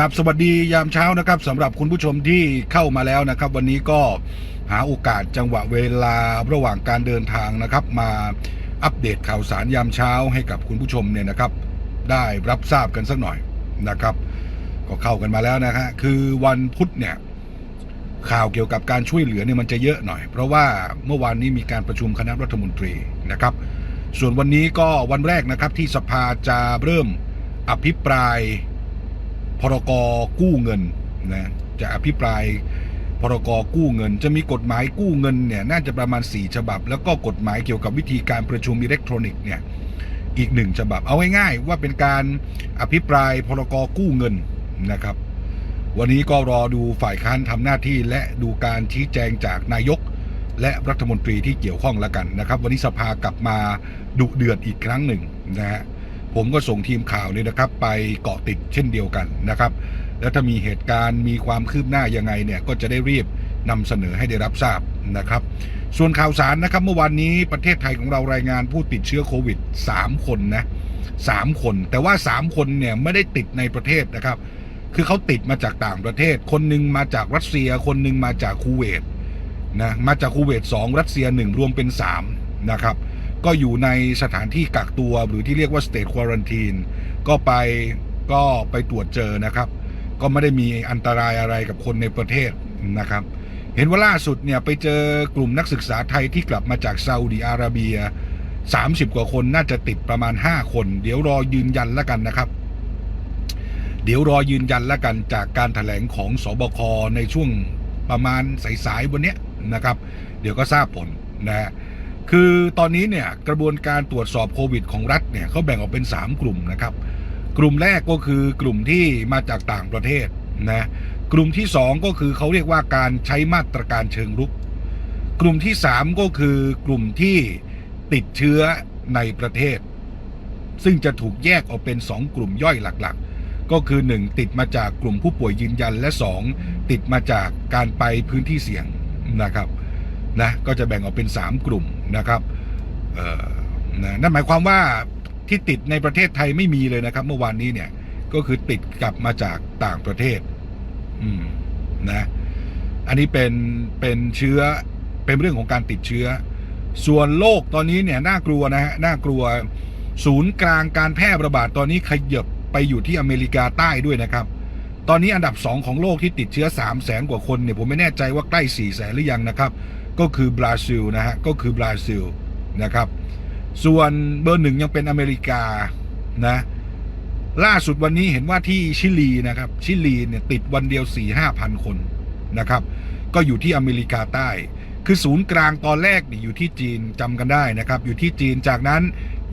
ครับสวัสดียามเช้านะครับสำหรับคุณผู้ชมที่เข้ามาแล้วนะครับ วันนี้ก็หาโอกาสจังหวะเวลาระหว่างการเดินทางนะครับ มาอัปเดตข่าวสารยามเช้าให้กับคุณผู้ชมเนี่ยนะครับ ได้รับทราบกันสักหน่อยนะครับ ก็เข้ากันมาแล้วนะฮะคือวันพุธเนี่ยข่าวเกี่ยวกับการช่วยเหลือเนี่ยมันจะเยอะหน่อย เพราะว่าเมื่อวานนี้มีการประชุมคณะรัฐมนตรีนะครับ ส่วนวันนี้ก็วันแรกนะครับที่สภาจะเริ่มอภิปราย พรกกู้เงินนะจะอภิปรายพรกกู้เงิน จะมีกฎหมายกู้เงินเนี่ยน่าจะประมาณ 4 ฉบับ แล้วก็กฎหมายเกี่ยวกับวิธีการประชุมอิเล็กทรอนิกส์เนี่ยอีกหนึ่งฉบับเอาง่ายๆว่าเป็นการอภิปรายพรกกู้เงินนะครับ วันนี้ก็รอดูฝ่ายค้านทำหน้าที่และดูการชี้แจงจากนายก และรัฐมนตรีที่เกี่ยวข้องแล้วกันนะครับ วันนี้สภากลับมาดุเดือดอีกครั้งหนึ่งนะฮะ ผมก็ส่งทีมข่าวเลยนะครับ ไปเกาะติดเช่นเดียวกันนะครับ แล้วถ้ามีเหตุการณ์มีความคืบหน้ายังไงเนี่ยก็จะได้รีบนำเสนอให้ได้รับทราบนะครับ ส่วนข่าวสารนะครับ เมื่อวานนี้ประเทศไทยของเรารายงานผู้ติดเชื้อโควิด 3 คนนะสามคน แต่ว่า 3 คนเนี่ยไม่ได้ติดในประเทศนะครับ คือเขาติดมาจากต่างประเทศ คนหนึ่งมาจากรัสเซีย คนหนึ่งมาจากคูเวตนะมาจากคูเวต2รัสเซีย 1 รวมเป็น3นะครับ ก็อยู่ในสถานที่กักตัวหรือที่เรียกว่า state quarantine ก็ไปก็ไปตรวจเจอนะครับ ก็ไม่ได้มีอันตรายอะไรกับคนในประเทศนะครับ เห็นว่าล่าสุดเนี่ยไปเจอกลุ่มนักศึกษาไทยที่กลับมาจากซาอุดีอาระเบีย 30 กว่าคนน่าจะติดประมาณ 5 คน เดี๋ยวรอยืนยันแล้วกันนะครับ เดี๋ยวรอยืนยันแล้วกันจากการถแถลงของสบคในช่วงประมาณสายๆวันนี้นะครับ เดี๋ยวก็ทราบผลนะฮะ คือตอนนี้เนี่ยกระบวนการตรวจสอบโควิดของรัฐเนี่ยเขาแบ่งออกเป็น 3 กลุ่มนะครับ กลุ่มแรกก็คือกลุ่มที่มาจากต่างประเทศนะกลุ่มที่ 2 ก็คือเขาเรียกว่าการใช้มาตรการเชิงรุก กลุ่มที่ 3 ก็คือกลุ่มที่ติดเชื้อในประเทศ ซึ่งจะถูกแยกออกเป็น 2 กลุ่มย่อยหลักๆ ก็คือ 1 ติดมาจากกลุ่มผู้ป่วยยืนยันและ 2 ติดมาจากการไปพื้นที่เสี่ยงนะครับ นะก็จะแบ่งออกเป็น 3 กลุ่มนะครับนะนั่นหมายความว่าที่ติดในประเทศไทยไม่มีเลยนะครับ เมื่อวานนี้เนี่ยก็คือติดกลับมาจากต่างประเทศ อืมนะอันนี้เป็นเป็นเชื้อเป็นเรื่องของการติดเชื้อ ส่วนโลกตอนนี้เนี่ยน่ากลัวนะฮะน่ากลัวศูนย์กลางการแพร่ระบาดตอนนี้ขยับไปอยู่ที่อเมริกาใต้ด้วยนะครับ ตอนนี้อันดับ 2 ของโลกที่ติดเชื้อ 3 0 0แสนกว่าคนเนี่ยผมไม่แน่ใจว่าใกล้ 4 0 0แสนหรือยังนะครับ ก็คือบราซิลนะฮะก็คือบราซิลนะครับ ส่วนเบอร์หนึ่งยังเป็นอเมริกานะล่าสุดวันนี้เห็นว่าที่ชิลีนะครับ ชิลีเนี่ยติดวันเดียว4 5พันคนนะครับ ก็อยู่ที่อเมริกาใต้ คือศูนย์กลางตอนแรกเนี่ยอยู่ที่จีนจำกันได้นะครับ อยู่ที่จีนจากนั้น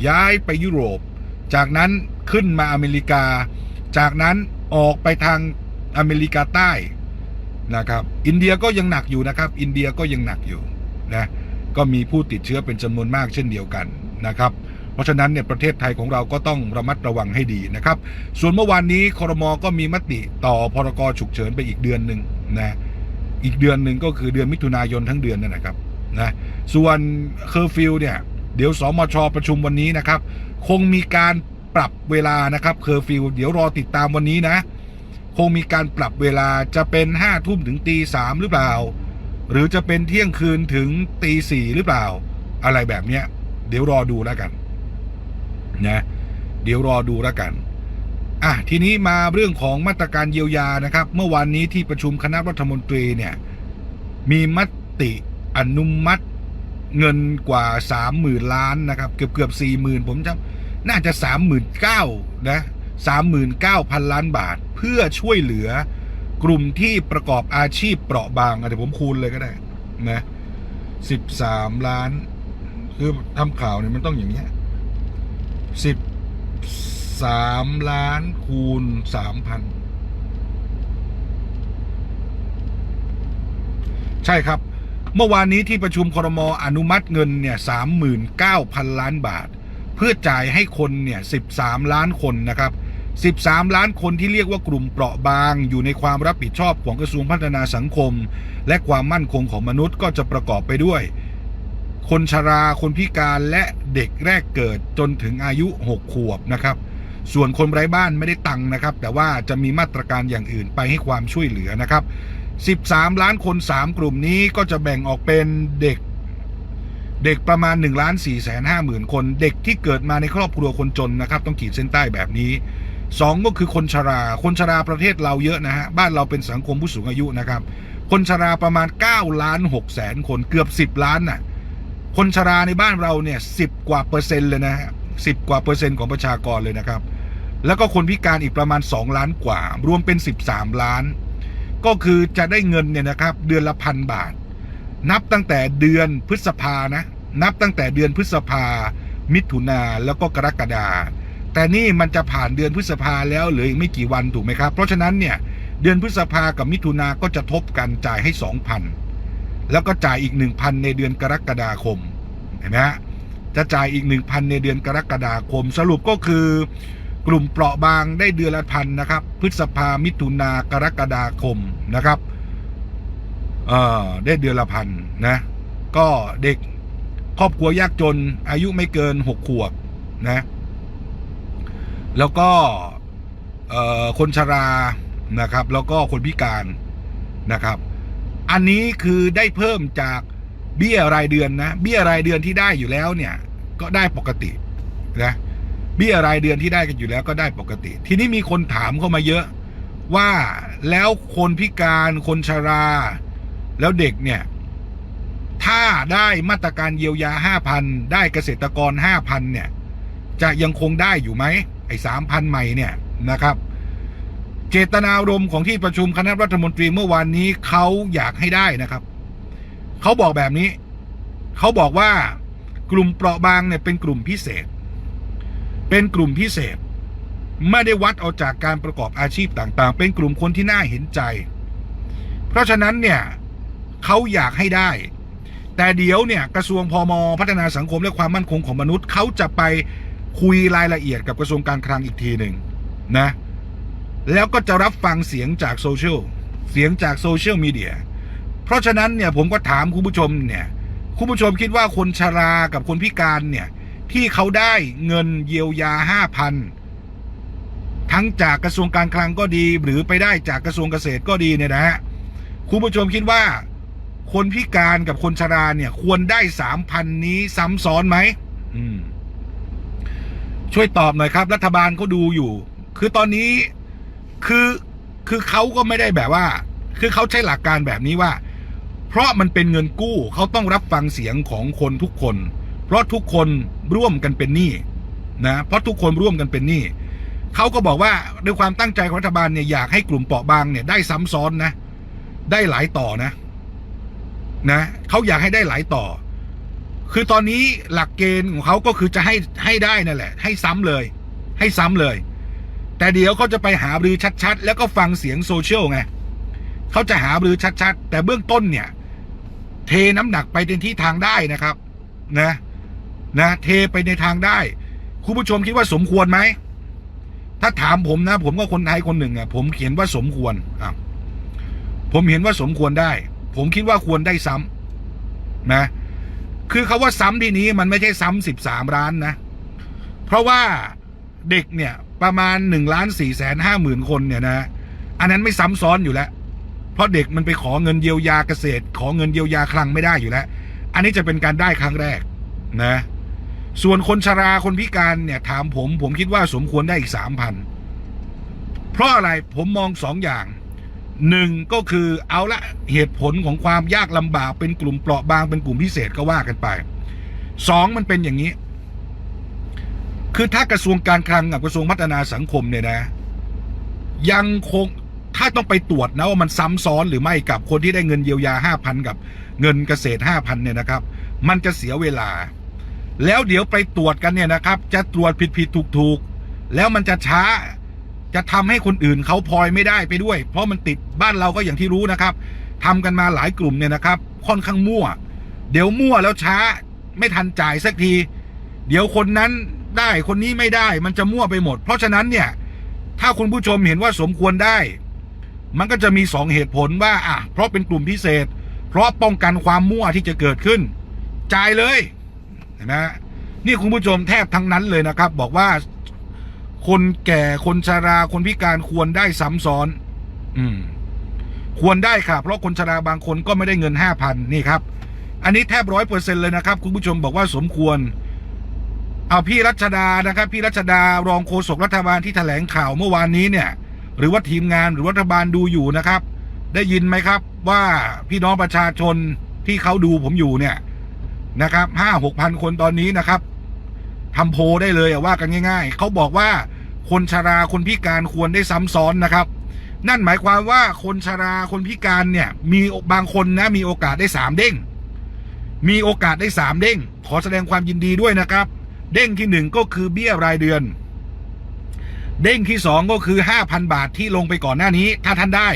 ย้ายไปยุโรป จากนั้นขึ้นมาอเมริกา จากนั้นออกไปทางอเมริกาใต้ นะครับ อินเดียก็ยังหนักอยู่นะครับ อินเดียก็ยังหนักอยู่นะก็มีผู้ติดเชื้อเป็นจำนวนมากเช่นเดียวกันนะครับเพราะฉะนั้นเนี่ยประเทศไทยของเราก็ต้องระมัดระวังให้ดีนะครับ ส่วนเมื่อวานนี้คอรมอก็มีมติต่อพรกฉุกเฉินไปอีกเดือนหนึ่งนะอีกเดือนหนึ่งก็คือเดือนมิถุนายนทั้งเดือนนั่นนะครับนะส่วนเคอร์ฟิวเนี่ยเดี๋ยวสมชประชุมวันนี้นะครับ คงมีการปรับเวลานะครับเคอร์ฟิวเดี๋ยวรอติดตามวันนี้นะ คงมีการปรับเวลาจะเป็นห้าทุ่มถึงตีสามหรือเปล่า หรือจะเป็นเที่ยงคืนถึงตีสี่หรือเปล่า อะไรแบบเนี้ย เดี๋ยวรอดูแล้วกันนะเดี๋ยวรอดูแล้วกันอะทีนี้มาเรื่องของมาตรการเยียวยานะครับ เมื่อวานนี้ที่ประชุมคณะรัฐมนตรีเนี่ยมีมติอนุมัติเงินกว่าสามหมื่นล้านนะครับ เกือบเกือบสี่หมื่นผมจำน่าจะสามหมื่นเก้านะ สามหมื่นเก้าพันล้านบาท เพื่อช่วยเหลือกลุ่มที่ประกอบอาชีพเปราะบางอะเดี๋ยวผมคูณเลยก็ได้นะสิบสามล้าน คือทำข่าวเนี่ยมันต้องอย่างเงี้ยสิบสามล้านคูณสามพันใช่ครับเมื่อวานนี้ที่ประชุมครมอนุมัติเงินเนี่ยสามหมื่นเก้าพันล้านบาท เพื่อจ่ายให้คนเนี่ยสิบสามล้านคนนะครับ สิบสามล้านคนที่เรียกว่ากลุ่มเปราะบาง อยู่ในความรับผิดชอบของกระทรวงพัฒนาสังคม และความมั่นคงของมนุษย์ก็จะประกอบไปด้วย คนชราคนพิการและเด็กแรกเกิดจนถึงอายุ 6 ขวบนะครับ ส่วนคนไร้บ้านไม่ได้ตังค์นะครับ แต่ว่าจะมีมาตรการอย่างอื่นไปให้ความช่วยเหลือนะครับ 13 ล้านคน 3 กลุ่มนี้ก็จะแบ่งออกเป็นเด็กเด็กประมาณ1ล้าน4แสน5หมื่นคน เด็กที่เกิดมาในครอบครัวคนจนนะครับ ต้องขีดเส้นใต้แบบนี้ สองก็คือคนชรา คนชราประเทศเราเยอะนะฮะ บ้านเราเป็นสังคมผู้สูงอายุนะครับ คนชราประมาณ 9 ล้าน6แสนคนเกือบ 10 ล้านน่ะ คนชราในบ้านเราเนี่ยสิบกว่าเปอร์เซ็นต์เลยนะฮะสิบกว่าเปอร์เซ็นต์ของประชากรเลยนะครับ แล้วก็คนพิการอีกประมาณ 2 ล้านกว่า รวมเป็น 13 ล้าน ก็คือจะได้เงินเนี่ยนะครับเดือนละพันบาท นับตั้งแต่เดือนพฤษภานะ นับตั้งแต่เดือนพฤษภามิถุนาแล้วก็กรกฎา แต่นี่มันจะผ่านเดือนพฤษภาแล้วเหลืออีกไม่กี่วันถูกไหมครับ เพราะฉะนั้นเนี่ยเดือนพฤษภากับมิถุนาก็จะทบกันจ่ายให้2,000แล้วก็จ่ายอีก1,000ในเดือนกรกฎาคมเห็นไหมฮะจะจ่ายอีก1,000ในเดือนกรกฎาคม สรุปก็คือกลุ่มเปราะบางได้เดือนละพันนะครับ พฤษภามิถุนากรกฎาคมนะครับเอ่อได้เดือนละพันนะก็เด็กครอบครัวยากจนอายุไม่เกินหกขวบนะ แล้วก็คนชรานะครับ แล้วก็คนพิการนะครับ อันนี้คือได้เพิ่มจากเบี้ยรายเดือนนะ เบี้ยรายเดือนที่ได้อยู่แล้วเนี่ยก็ได้ปกตินะเบี้ยรายเดือนที่ได้กันอยู่แล้วก็ได้ปกติ ทีนี้มีคนถามเข้ามาเยอะว่าแล้วคนพิการคนชรา แล้วเด็กเนี่ย ถ้าได้มาตรการเยียวยาห้าพันได้เกษตรกรห้าพันเนี่ย จะยังคงได้อยู่ไหม อ้สามพันใหม่เนี่ยนะครับ เจตนารมณ์ของที่ประชุมคณะรัฐมนตรีเมื่อวานนี้เขาอยากให้ได้นะครับเขาบอกแบบนี้เขาบอกว่ากลุ่มเปราะบางเนี่ยเป็นกลุ่มพิเศษ เป็นกลุ่มพิเศษ ไม่ได้วัดเอาจากการประกอบอาชีพต่างๆ เป็นกลุ่มคนที่น่าเห็นใจ เพราะฉะนั้นเนี่ยเขาอยากให้ได้ แต่เดี๋ยวเนี่ยกระทรวงพมพัฒนาสังคมและความมั่นคงของมนุษย์เขาจะไป คุยรายละเอียดกับกระทรวงการคลังอีกทีหนึ่งนะแล้วก็จะรับฟังเสียงจากโซเชียลเสียงจากโซเชียลมีเดียเพราะฉะนั้นเนี่ยผมก็ถามคุณผู้ชมเนี่ยคุณผู้ชมคิดว่าคนชรากับคนพิการเนี่ยที่เขาได้เงินเยียวยาห้าพันทั้งจากกระทรวงการคลังก็ดี หรือไปได้จากกระทรวงเกษตรก็ดีเนี่ยนะฮะคุณผู้ชมคิดว่า คนพิการกับคนชราเนี่ย ควรได้สามพันนี้ซ้ำซ้อนไหมอืม ช่วยตอบหน่อยครับ รัฐบาลเขาดูอยู่ คือตอนนี้คือคือเขาก็ไม่ได้แบบว่า คือเขาใช้หลักการแบบนี้ว่า เพราะมันเป็นเงินกู้เขาต้องรับฟังเสียงของคนทุกคน เพราะทุกคนร่วมกันเป็นหนี้นะเพราะทุกคนร่วมกันเป็นหนี้เขาก็บอกว่าด้วยความตั้งใจของรัฐบาลเนี่ยอยากให้กลุ่มเปราะบางเนี่ยได้ซ้ำซ้อนนะ ได้หลายต่อนะ นะเขาอยากให้ได้หลายต่อ คือตอนนี้หลักเกณฑ์ของเขาก็คือจะให้ให้ได้นั่นแหละ ให้ซ้ำเลย ให้ซ้ำเลย แต่เดี๋ยวเขาจะไปหาบรือชัดๆ แล้วก็ฟังเสียงโซเชียลไงเขาจะหาบรือชัด ๆ แต่เบื้องต้นเนี่ย เทน้ำหนักไปในที่ทางได้นะครับ นะ นะ เทไปในทางได้คุณผู้ชมคิดว่าสมควรไหมถ้าถามผมนะ ผมก็คนไทยคนหนึ่งอะผมเขียนว่าสมควรอะผมเห็นว่าสมควรได้ ผมคิดว่าควรได้ซ้ำนะ คือคาว่าซ้ำที่นี้มันไม่ใช่ซ้ำสิบสามล้านนะ เพราะว่าเด็กเนี่ยประมาณหนึ่งล้านสี่แสนห้าหมื่นคนเนี่ยนะ อันนั้นไม่ซ้ำซ้อนอยู่แล้ว เพราะเด็กมันไปขอเงินเยียวยาเกษตร ขอเงินเยียวยาคลังไม่ได้อยู่แล้ว อันนี้จะเป็นการได้ครั้งแรกนะ ส่วนคนชราคนพิการเนี่ยถามผม ผมคิดว่าสมควรได้อีกสามพันเพราะอะไรผมมองสองอย่าง หนึ่งก็คือเอาละเหตุผลของความยากลำบากเป็นกลุ่มเปราะบางเป็นกลุ่มพิเศษก็ว่ากันไปสองมันเป็นอย่างนี้ คือถ้ากระทรวงการคลังกับกระทรวงพัฒนาสังคมเนี่ยนะ ยังคงถ้าต้องไปตรวจนะว่ามันซ้ำซ้อนหรือไม่กับคนที่ได้เงินเยียวยาห้าพันกับเงินเกษตรห้าพันเนี่ยนะครับ มันจะเสียเวลา แล้วเดี๋ยวไปตรวจกันเนี่ยนะครับ จะตรวจผิดผิดถูกถูกแล้วมันจะช้า จะทำให้คนอื่นเขาพลอยไม่ได้ไปด้วย เพราะมันติดบ้านเราก็อย่างที่รู้นะครับทำกันมาหลายกลุ่มเนี่ยนะครับ ค่อนข้างมั่ว เดี๋ยวมั่วแล้วช้า ไม่ทันจ่ายสักที เดี๋ยวคนนั้นได้คนนี้ไม่ได้มันจะมั่วไปหมด เพราะฉะนั้นเนี่ย ถ้าคุณผู้ชมเห็นว่าสมควรได้ มันก็จะมีสองเหตุผลว่าอะเพราะเป็นกลุ่มพิเศษ เพราะป้องกันความมั่วที่จะเกิดขึ้น จ่ายเลยเห็นไหมนี่คุณผู้ชมแทบทั้งนั้นเลยนะครับ บอกว่า คนแก่คนชราคนพิการควรได้ซ้ำซ้อน อืม ควรได้ค่ะ เพราะคนชราบางคนก็ไม่ได้เงินห้าพันนี่ครับ อันนี้แทบร้อยเปอร์เซ็นเลยนะครับ คุณผู้ชมบอกว่าสมควร เอาพี่รัชดานะครับ พี่รัชดารองโฆษกรัฐบาลที่แถลงข่าวเมื่อวานนี้เนี่ย หรือว่าทีมงานหรือรัฐบาลดูอยู่นะครับ ได้ยินไหมครับ ว่าพี่น้องประชาชนที่เขาดูผมอยู่เนี่ยนะครับห้าหกพันคนตอนนี้นะครับทำโพได้เลยว่ากันง่าย ๆ เขาบอกว่า คนชราคนพิการควรได้ซ้ำซ้อนนะครับ นั่นหมายความว่าคนชราคนพิการเนี่ยมีบางคนนะมีโอกาสได้สามเด้ง มีโอกาสได้สามเด้ง ขอแสดงความยินดีด้วยนะครับ เด้งที่หนึ่งก็คือเบี้ยรายเดือน เด้งที่สองก็คือห้าพันบาทที่ลงไปก่อนหน้านี้ ถ้าท่านได้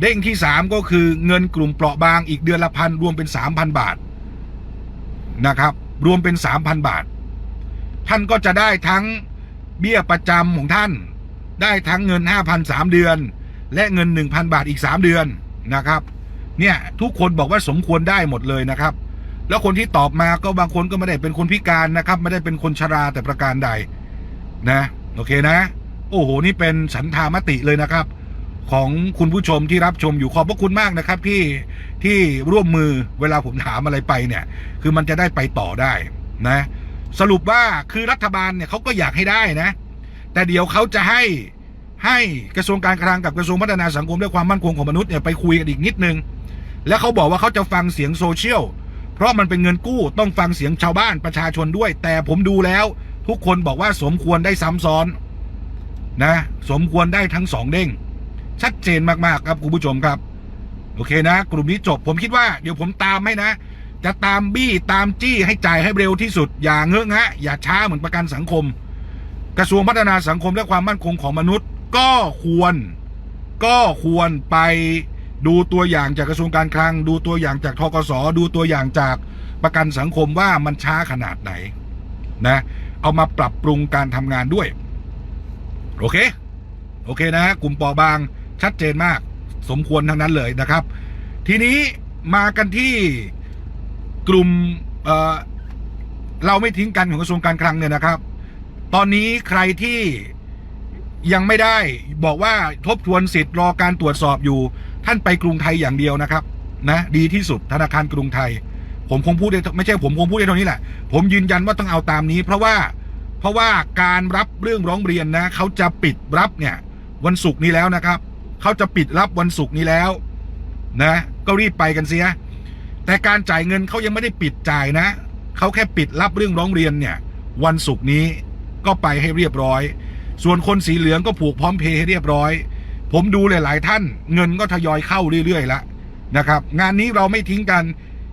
เด้งที่สามก็คือเงินกลุ่มเปราะบางอีกเดือนละพันรวมเป็นสามพันบาทนะครับ รวมเป็นสามพันบาท ท่านก็จะได้ทั้ง เบี้ยประจำของท่าน ได้ทั้งเงินห้าพันสามเดือน และเงินหนึ่งพันบาทอีกสามเดือนนะครับ เนี่ยทุกคนบอกว่าสมควรได้หมดเลยนะครับ แล้วคนที่ตอบมาก็บางคนก็ไม่ได้เป็นคนพิการนะครับไม่ได้เป็นคนชราแต่ประการใดนะโอเคนะ โอ้โหนี่เป็นฉันทามติเลยนะครับ ของคุณผู้ชมที่รับชมอยู่ขอบพระคุณมากนะครับที่ที่ร่วมมือเวลาผมถามอะไรไปเนี่ย คือมันจะได้ไปต่อได้นะ สรุปว่าคือรัฐบาลเนี่ยเขาก็อยากให้ได้นะ แต่เดี๋ยวเขาจะให้ให้กระทรวงการคลังกับกระทรวงพัฒนาสังคมและความมั่นคงของมนุษย์เนี่ยไปคุยกันอีกนิดนึง แล้วเขาบอกว่าเขาจะฟังเสียงโซเชียลเพราะมันเป็นเงินกู้ต้องฟังเสียงชาวบ้านประชาชนด้วย แต่ผมดูแล้ว ทุกคนบอกว่าสมควรได้ซ้ำซ้อนนะ สมควรได้ทั้งสองเด้ง ชัดเจนมากๆครับคุณผู้ชมครับ โอเคนะ กลุ่มนี้จบผมคิดว่าเดี๋ยวผมตามให้นะ จะตามบี้ตามจี้ให้จ่ายให้เร็วที่สุด อย่าเงอะงะ อย่าช้าเหมือนประกันสังคม กระทรวงพัฒนาสังคมและความมั่นคงของมนุษย์ ก็ควร ก็ควรไปดูตัวอย่างจากกระทรวงการคลัง ดูตัวอย่างจากทกสดูตัวอย่างจากประกันสังคมว่ามันช้าขนาดไหนนะ เอามาปรับปรุงการทำงานด้วย โอเค โอเคนะ กลุ่มปอบางชัดเจนมาก สมควรทั้งนั้นเลยนะครับ ทีนี้มากันที่ กลุ่มเเราไม่ทิ้งกันของกระทรวงการคลังเนี่ยนะครับ ตอนนี้ใครที่ยังไม่ได้บอกว่าทบทวนสิทธิ์รอการตรวจสอบอยู่ ท่านไปกรุงไทยอย่างเดียวนะครับนะดีที่สุดธนาคารกรุงไทย ผมคงพูดได้ไม่ใช่ผมคงพูดได้เท่านี้แหละ ผมยืนยันว่าต้องเอาตามนี้ เพราะว่าเพราะว่าการรับเรื่องร้องเรียนนะเขาจะปิดรับเนี่ยวันศุกร์นี้แล้วนะครับเขาจะปิดรับวันศุกร์นี้แล้ว นะ ก็รีบไปกันเสีย แต่การจ่ายเงินเขายังไม่ได้ปิดจ่ายนะ เขาแค่ปิดรับเรื่องร้องเรียนเนี่ย วันศุกร์นี้ก็ไปให้เรียบร้อย ส่วนคนสีเหลืองก็ผูกพร้อมเพย์ให้เรียบร้อย ผมดูหลาย ๆ ท่าน เงินก็ทยอยเข้าเรื่อยๆแล้วนะครับ งานนี้เราไม่ทิ้งกัน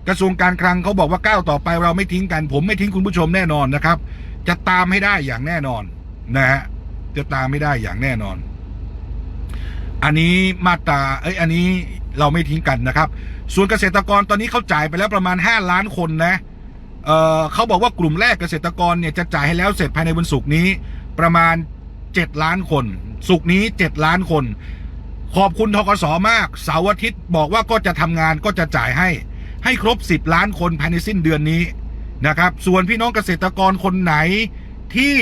กระทรวงการคลังเขาบอกว่าก้าวต่อไปเราไม่ทิ้งกัน ผมไม่ทิ้งคุณผู้ชมแน่นอนนะครับ จะตามให้ได้อย่างแน่นอนนะฮะจะตามไม่ได้อย่างแน่นอน อันนี้มาตราเอ้ยอันนี้เราไม่ทิ้งกันนะครับ ส่วนเกษตรกรตอนนี้เขาจ่ายไปแล้วประมาณ 5 ล้านคนนะเเขาบอกว่ากลุ่มแรกเกษตรกรเนี่ยจะจ่ายให้แล้วเสร็จภายในวันศุกร์นี้ประมาณ 7 ล้านคนศุกร์นี้ 7 ล้านคน ขอบคุณทกสมากเสาร์อาทิตย์บอกว่าก็จะทำงานก็จะจ่ายให้ ให้ครบ 10 ล้านคนภายในสิ้นเดือนนี้นะครับ ส่วนพี่น้องเกษตรกรคนไหนที่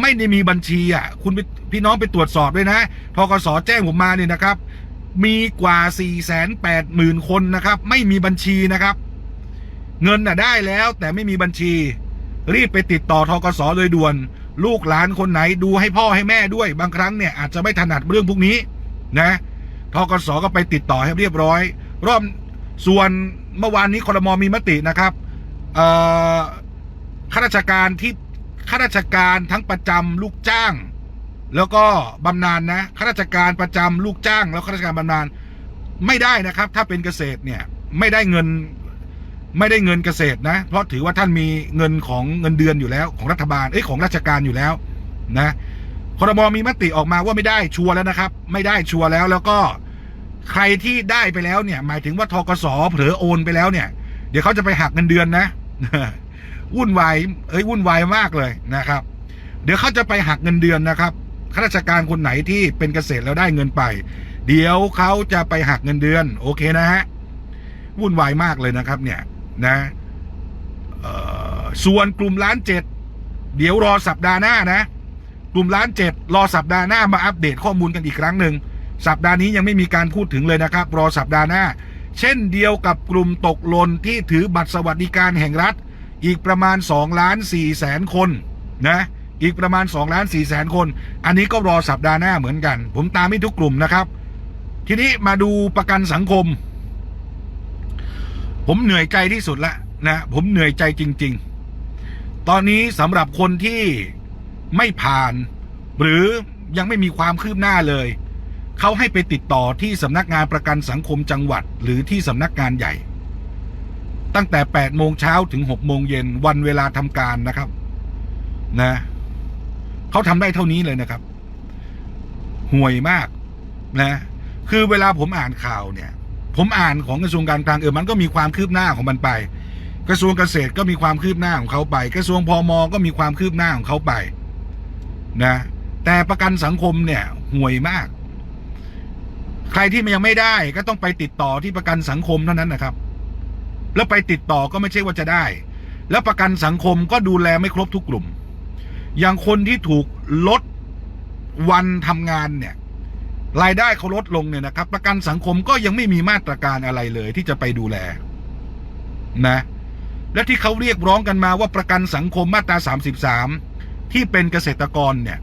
ไม่ได้มีบัญชีอะคุณพี่น้องไปตรวจสอบด้วยนะทกสแจ้งผมมาเนี่ยนะครับ มีกว่า 4 8 0 0 0 0 คนนะครับ ไม่มีบัญชีนะครับ เงินน่ะได้แล้วแต่ไม่มีบัญชี รีบไปติดต่อทกสเลยด่วน ลูกหลานคนไหนดูให้พ่อให้แม่ด้วย บางครั้งเนี่ยอาจจะไม่ถนัดเรื่องพวกนี้นะทกสก็ไปติดต่อให้เรียบร้อย รอบส่วนเมื่อวานนี้ครมมีมตินะครับข้าราชการที่ข้าราชการทั้งประจำลูกจ้าง แล้วก็บำนาญนะข้าราชการประจำลูกจ้าง แล้วข้าราชการบำนาญไม่ได้นะครับ ถ้าเป็นเกษตรเนี่ยไม่ได้เงินไม่ได้เงินเกษตรนะ เพราะถือว่าท่านมีเงินของเงินเดือนอยู่แล้ว ของรัฐบาลเอ้ยของราชการอยู่แล้วนะคอรมอมีมติออกมาว่าไม่ได้ชัวร์แล้วนะครับ ไม่ได้ชัวร์แล้วแล้วก็ใครที่ได้ไปแล้วเนี่ย หมายถึงว่าทกสเผลอโอนไปแล้วเนี่ย เดี๋ยวเขาจะไปหักเงินเดือนนะวุ่นวายเอ้ยวุ่นวายมากเลยนะครับ เดี๋ยวเขาจะไปหักเงินเดือนนะครับ ข้าราชการคนไหนที่เป็นเกษตรแล้วได้เงินไป เดี๋ยวเขาจะไปหักเงินเดือน โอเคนะฮะวุ่นวายมากเลยนะครับเนี่ยนะส่วนกลุ่มล้านเจ็ดเดี๋ยวรอสัปดาห์หน้านะ กลุ่มล้านเจ็ดรอสัปดาห์หน้ามาอัปเดตข้อมูลกันอีกครั้งหนึ่งสัปดาห์นี้ยังไม่มีการพูดถึงเลยนะครับ รอสัปดาห์หน้า เช่นเดียวกับกลุ่มตกหล่นที่ถือบัตรสวัสดิการแห่งรัฐ อีกประมาณ2ล้าน4แสนคนนะ อีกประมาณ2ล้าน4แสนคน อันนี้ก็รอสัปดาห์หน้าเหมือนกัน ผมตามให้ทุกกลุ่มนะครับ ทีนี้มาดูประกันสังคม ผมเหนื่อยใจที่สุดละนะผมเหนื่อยใจจริง ๆ ตอนนี้สำหรับคนที่ไม่ผ่าน หรือยังไม่มีความคืบหน้าเลย เขาให้ไปติดต่อที่สำนักงานประกันสังคมจังหวัด หรือที่สำนักงานใหญ่ ตั้งแต่8โมงเช้าถึง6โมงเย็นวันเวลาทำการนะครับ นะ เขาทำได้เท่านี้เลยนะครับ ห่วยมากนะ คือเวลาผมอ่านข่าวเนี่ย ผมอ่านของกระทรวงการคลังเออมันก็มีความคืบหน้าของมันไป กระทรวงเกษตรก็มีความคืบหน้าของเขาไป กระทรวงพอมอก็มีความคืบหน้าของเขาไป นะ แต่ประกันสังคมเนี่ยห่วยมาก ใครที่มันยังไม่ได้ก็ต้องไปติดต่อที่ประกันสังคมเท่านั้นนะครับ แล้วไปติดต่อก็ไม่ใช่ว่าจะได้ แล้วประกันสังคมก็ดูแลไม่ครบทุกกลุ่ม อย่างคนที่ถูกลดวันทำงานเนี่ยรายได้เขาลดลงเนี่ยนะครับ ประกันสังคมก็ยังไม่มีมาตรการอะไรเลยที่จะไปดูแลนะ และที่เขาเรียกร้องกันมาว่าประกันสังคมมาตรา 33 ที่เป็นเกษตรกรเนี่ย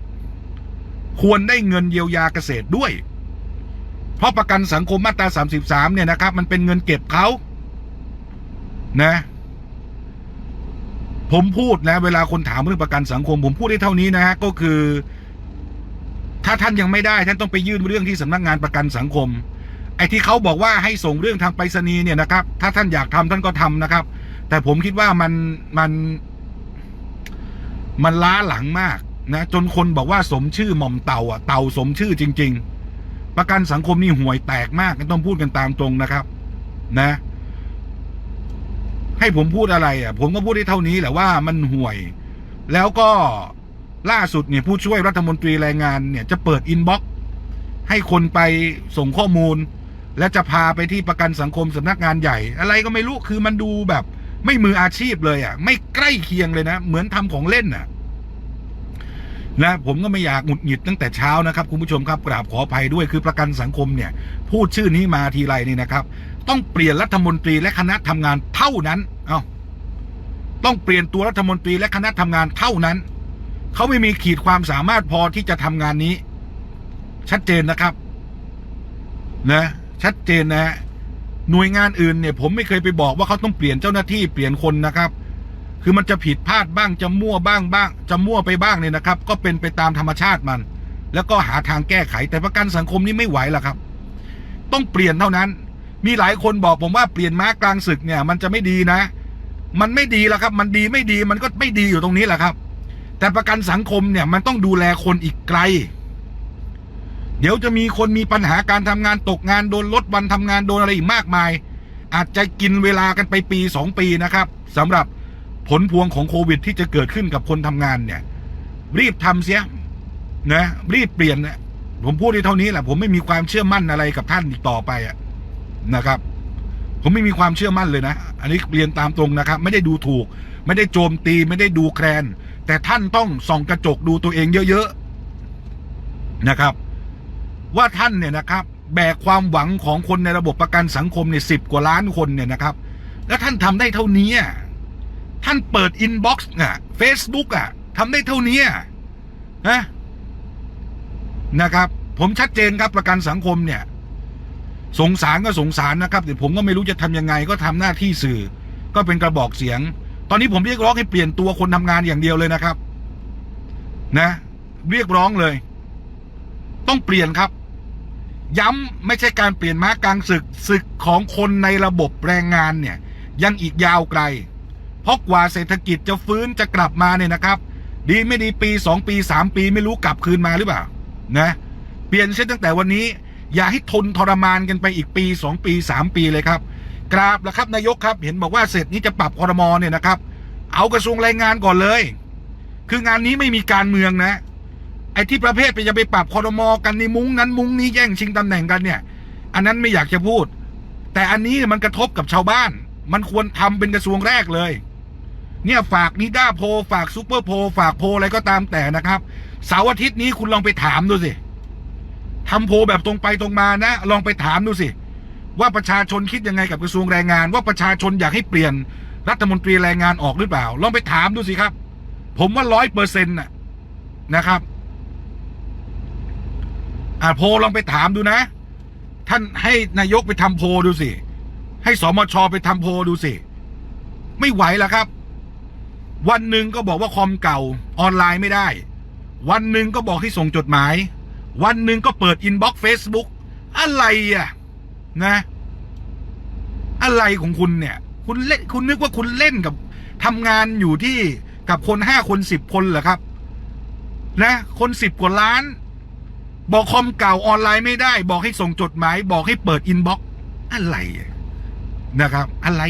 ควรได้เงินเยียวยาเกษตรด้วย เพราะประกันสังคมมาตรา 33 เนี่ยนะครับ มันเป็นเงินเก็บเขานะ ผมพูดนะเวลาคนถามเรื่องประกันสังคม ผมพูดได้เท่านี้นะฮะก็คือ ถ้าท่านยังไม่ได้ท่านต้องไปยื่นเรื่องที่สำนักงานประกันสังคม ไอ้ที่เขาบอกว่าให้ส่งเรื่องทางไปรษณีย์เนี่ยนะครับ ถ้าท่านอยากทำท่านก็ทำนะครับ แต่ผมคิดว่ามันมัน มันล้าหลังมากนะจนคนบอกว่าสมชื่อหม่อมเต่าอะเต่าสมชื่อจริง ๆ ประกันสังคมนี่ห่วยแตกมากต้องพูดกันตามตรงนะครับ นะ ให้ผมพูดอะไรอะ ผมก็พูดได้เท่านี้แหละว่ามันห่วย แล้วก็ล่าสุดเนี่ยผู้ช่วยรัฐมนตรีแรงงานเนี่ยจะเปิดอินบ็อกซ์ให้คนไปส่งข้อมูล และจะพาไปที่ประกันสังคมสำนักงานใหญ่ อะไรก็ไม่รู้คือมันดูแบบ ไม่มืออาชีพเลยอะ ไม่ใกล้เคียงเลยนะ เหมือนทำของเล่นอะนะผมก็ไม่อยากหงุดหงิดตั้งแต่เช้านะครับคุณผู้ชมครับกราบขออภัยด้วยคือประกันสังคมเนี่ย พูดชื่อนี้มาทีไรนี่นะครับ ต้องเปลี่ยนรัฐมนตรีและคณะทำงานเท่านั้น เอาต้องเปลี่ยนตัวรัฐมนตรีและคณะทำงานเท่านั้น เขาไม่มีขีดความสามารถพอที่จะทำงานนี้ ชัดเจนนะครับ นะ ชัดเจนนะฮะหน่วยงานอื่นเนี่ย ผมไม่เคยไปบอกว่าเขาต้องเปลี่ยนเจ้าหน้าที่เปลี่ยนคนนะครับ คือมันจะผิดพลาดบ้างจะมั่วบ้างบ้าง จะมั่วไปบ้างเนี่ยนะครับ ก็เป็นไปตามธรรมชาติมัน แล้วก็หาทางแก้ไขแต่ประกันสังคมนี่ไม่ไหวละครับ ต้องเปลี่ยนเท่านั้น มีหลายคนบอกผมว่าเปลี่ยนม้ากลางศึกเนี่ย มันจะไม่ดีนะ มันไม่ดีแล้วครับ มันดีไม่ดีมันก็ไม่ดีอยู่ตรงนี้แหละครับ แต่ประกันสังคมเนี่ยมันต้องดูแลคนอีกไกล เดี๋ยวจะมีคนมีปัญหาการทำงานตกงานโดนลดวันทำงานโดนอะไรอีกมากมาย อาจจะกินเวลากันไปปีสองปีนะครับสำหรับผลพวงของโควิด ที่จะเกิดขึ้นกับคนทำงานเนี่ย รีบทำเสียนะรีบเปลี่ยนนะผมพูดได้เท่านี้แหละผมไม่มีความเชื่อมั่นอะไรกับท่านอีกต่อไปอะ นะครับ ผมไม่มีความเชื่อมั่นเลยนะ อันนี้เรียนตามตรงนะครับ ไม่ได้ดูถูก ไม่ได้โจมตี ไม่ได้ดูแคลน แต่ท่านต้องส่องกระจกดูตัวเองเยอะๆนะครับ ว่าท่านเนี่ยนะครับ แบกความหวังของคนในระบบประกันสังคมเนี่ยสิบกว่าล้านคนเนี่ยนะครับ แล้วท่านทำได้เท่านี้ท่านเปิดอินบ็อกซ์อะเฟซบุ๊กอะทำได้เท่านี้นะนะครับ ผมชัดเจนครับประกันสังคมเนี่ย สงสารก็สงสารนะครับแต่ผมก็ไม่รู้จะทำยังไงก็ทำหน้าที่สื่อ ก็เป็นกระบอกเสียง ตอนนี้ผมเรียกร้องให้เปลี่ยนตัวคนทำงานอย่างเดียวเลยนะครับ นะ เรียกร้องเลย ต้องเปลี่ยนครับ ย้ำไม่ใช่การเปลี่ยนม้ากลางศึกศึกของคนในระบบแรงงานเนี่ย ยังอีกยาวไกล เพราะกว่าเศรษฐกิจจะฟื้นจะกลับมาเนี่ยนะครับ ดีไม่ดีปีสองปีสามปีไม่รู้กลับคืนมาหรือเปล่า นะ เปลี่ยนเช่นตั้งแต่วันนี้ อย่าให้ทนทรมานกันไปอีกปีสองปีสามปีเลยครับ กราบแล้วครับนายกครับ เห็นบอกว่าเสร็จนี้จะปรับคอรมอเนี่ยนะครับ เอากระทรวงแรงงานก่อนเลย คืองานนี้ไม่มีการเมืองนะ ไอ้ที่ประเภทไปจะไปปรับคอรมอกันในมุ้งนั้นมุ้งนี้แย่งชิงตำแหน่งกันเนี่ย อันนั้นไม่อยากจะพูด แต่อันนี้มันกระทบกับชาวบ้าน มันควรทำเป็นกระทรวงแรกเลย เนี่ยฝากนิด้าโพฝากซูเปอร์โพฝากโพอะไรก็ตามแต่นะครับเสาร์อาทิตย์นี้คุณลองไปถามดูสิ ทำโพลแบบตรงไปตรงมานะ ลองไปถามดูสิ ว่าประชาชนคิดยังไงกับกระทรวงแรงงาน ว่าประชาชนอยากให้เปลี่ยนรัฐมนตรีแรงงานออกหรือเปล่า ลองไปถามดูสิครับ ผมว่าร้อยเปอร์เซ็นต์นะครับ อ่าโพลลองไปถามดูนะ ท่านให้นายกไปทำโพลดูสิ ให้สมชไปทำโพลดูสิ ไม่ไหวแล้วครับ วันหนึ่งก็บอกว่าคอมเก่าออนไลน์ไม่ได้ วันหนึ่งก็บอกให้ส่งจดหมาย วันหนึ่งก็เปิดอินบ็อกซ์เฟซบุ๊กอะไรอะนะ อะไรของคุณเนี่ย คุณเล่นคุณนึกว่าคุณเล่นกับทำงานอยู่ที่กับคนห้าคนสิบคนเหรอครับ นะ คนสิบกว่าล้าน บอกคอมเก่าออนไลน์ไม่ได้ บอกให้ส่งจดหมาย บอกให้เปิดอินบ็อกซ์อะไรนะครับ อะไร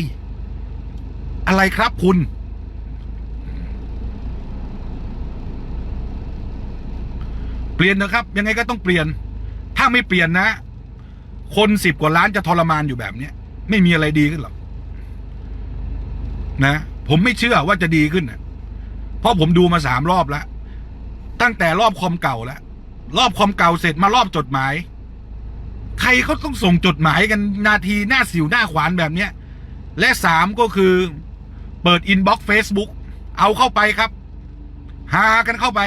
อะไรครับคุณ เปลี่ยนนะครับ ยังไงก็ต้องเปลี่ยน ถ้าไม่เปลี่ยนนะ คนสิบกว่าล้านจะทรมานอยู่แบบเนี้ย ไม่มีอะไรดีขึ้นหรอกนะ ผมไม่เชื่อว่าจะดีขึ้นนะเพราะผมดูมาสามรอบแล้ว ตั้งแต่รอบคอมเก่าแล้ว รอบคอมเก่าเสร็จมารอบจดหมาย ใครเขาต้องส่งจดหมายกันนาทีหน้าสิวหน้าขวานแบบเนี้ย และสามก็คือ เปิดอินบ็อกซ์เฟซบุ๊กเอาเข้าไปครับ หากันเข้าไป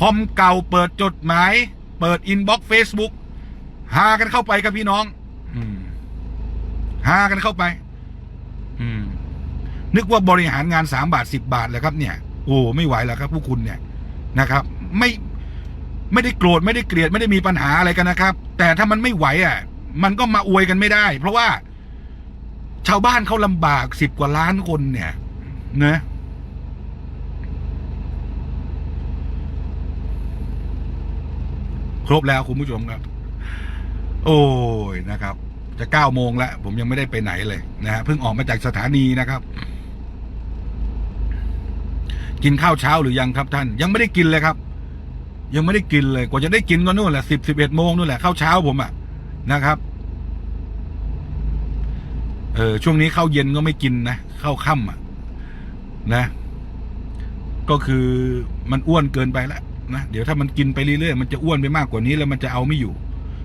คอมเก่าเปิดจดหมาย เปิดอินบ็อกซ์เฟซบุ๊กหากันเข้าไปครับพี่น้องอืมหากันเข้าไปอืมนึกว่าบริหารงานสามบาทสิบบาทเลยครับเนี่ย โอ้ไม่ไหวแล้วครับพวกคุณเนี่ยนะครับ ไม่ไม่ได้โกรธไม่ได้เกลียดไม่ได้มีปัญหาอะไรกันนะครับ แต่ถ้ามันไม่ไหวอะ มันก็มาอวยกันไม่ได้ เพราะว่า ชาวบ้านเขาลำบากสิบกว่าล้านคนเนี่ยนะ ครบแล้วคุณผู้ชมครับ โอ้ยนะครับ จะเก้าโมงแล้ว ผมยังไม่ได้ไปไหนเลยนะฮะเพิ่งออกมาจากสถานีนะครับ กินข้าวเช้าหรือยังครับท่าน ยังไม่ได้กินเลยครับ ยังไม่ได้กินเลย กว่าจะได้กินก็นู่นแหละสิบสิบเอ็ดโมงนู่นแหละข้าวเช้าผมอะนะครับเออช่วงนี้ข้าวเย็นก็ไม่กินนะข้าวค่ำอะนะ ก็คือมันอ้วนเกินไปแล้ว นะเดี๋ยวถ้ามันกินไปเรื่อยๆมันจะอ้วนไปมากกว่านี้แล้วมันจะเอาไม่อยู่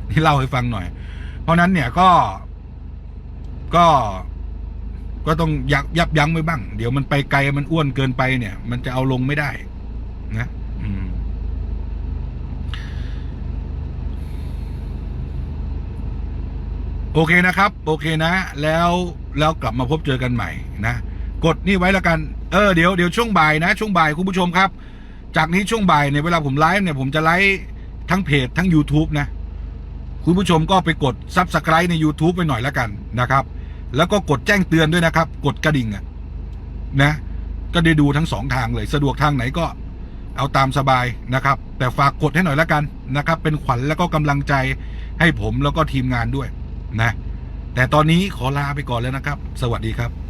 นี่เล่าให้ฟังหน่อย เพราะนั้นเนี่ยก็ก็ก็ต้องยับยับยั้งไว้บ้าง เดี๋ยวมันไปไกลมันอ้วนเกินไปเนี่ย มันจะเอาลงไม่ได้ นะอืมโอเคนะครับ โอเคนะ แล้วแล้วกลับมาพบเจอกันใหม่นะ กดนี่ไว้แล้วกัน เออเดี๋ยวเดี๋ยวช่วงบ่ายนะ ช่วงบ่ายคุณผู้ชมครับ จากนี้ช่วงบ่ายเนี่ยเวลาผมไลฟ์เนี่ยผมจะไลฟ์ทั้งเพจทั้ง YouTube นะ คุณผู้ชมก็ไปกด Subscribe ใน YouTube ไปหน่อยแล้วกันนะครับ แล้วก็กดแจ้งเตือนด้วยนะครับ กดกระดิ่งอะนะ ก็ได้ดูทั้งสองทางเลย สะดวกทางไหนก็เอาตามสบายนะครับ แต่ฝากกดให้หน่อยแล้วกันนะครับ เป็นขวัญแล้วก็กำลังใจให้ผมแล้วก็ทีมงานด้วยนะ แต่ตอนนี้ขอลาไปก่อนแล้วนะครับ สวัสดีครับ